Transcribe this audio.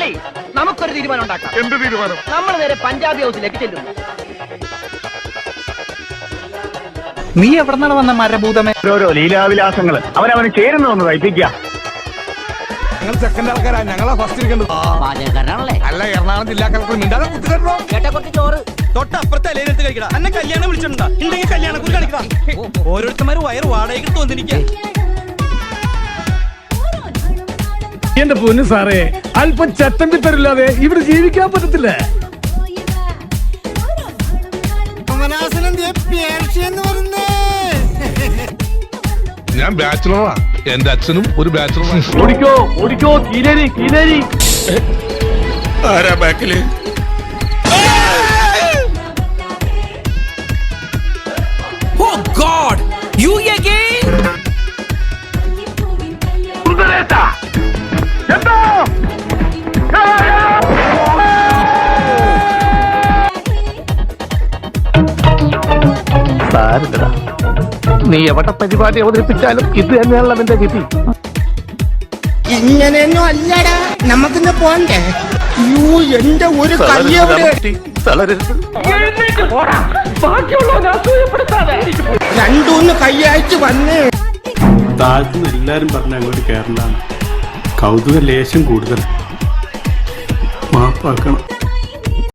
മുതലാളി നമുക്കൊരു തീരുമാനം ഉണ്ടാക്കാം. എന്ത് തീരുമാനം? നമ്മൾ നേരെ പഞ്ചാബ് ഹൗസിലേക്ക് ചെല്ലുന്നു. നീ എവിടെന്നാണ് വന്ന മരഭൂതമേ? ഓരോരോ ലീലാവിലാസങ്ങൾ. അവനവന് ചേരുന്ന ഒന്ന് തയ്പ്പിക്ക ഞങ്ങൾ സെക്കൻഡ് ആൾക്കാരാ. ഞങ്ങളാ ഫസ്റ്റ് ഇരിക്കേണ്ടത് അല്ല എറണാകുളം ജില്ലാ കളക്ടർ മിണ്ടാതെ കുത്തിട്ടോ കേട്ട കുറച്ച് ചോറ്. തൊട്ടപ്പുറത്തെ അലയിലെടുത്ത് കഴിക്കടാ. അന്നെ കല്യാണം വിളിച്ചിട്ടുണ്ടാ. ഉണ്ടെങ്കിൽ കല്യാണം കുറി കളിക്കടാ ഓരോരുത്തന്മാര് വയറ് വാടകയ്ക്ക് തോന്നിരിക്കുക എന്റെ പൊന്നു സാറേ അല്പം ചട്ടമ്പി തരില്ലാതെ ഇവിടെ ജീവിക്കാൻ പറ്റത്തില്ല. ഞാൻ ബാച്ചിലറാ എന്റെ അച്ഛനും ഒരു ബാച്ചിലറാണ് ഓടിക്കോ ഓടിക്കോ കീലേരി കീലേരി. ആരാ ബാക്കിൽ സാരില്ലടാ നീ എവിടെ പരിപാടി അവതരിപ്പിച്ചാലും ഇത് തന്നെയാണല്ലോ നിന്റെ ഗതി. ഇങ്ങനെയൊന്നും അല്ലടാ. നമുക്കിന്ന് പോണ്ടേ യൂ എന്റെ ഒരു കയ്യവിടെ തളരരുത് രണ്ടൂന്ന് കയ്യായിട്ട് വന്ന്. താഴ്ത്തുന്ന എല്ലാരും പറഞ്ഞ അങ്ങോട്ട് കയറണ്ടാണ് കൗതുക ലേശം കൂടുതൽ. മാപ്പാക്കണം.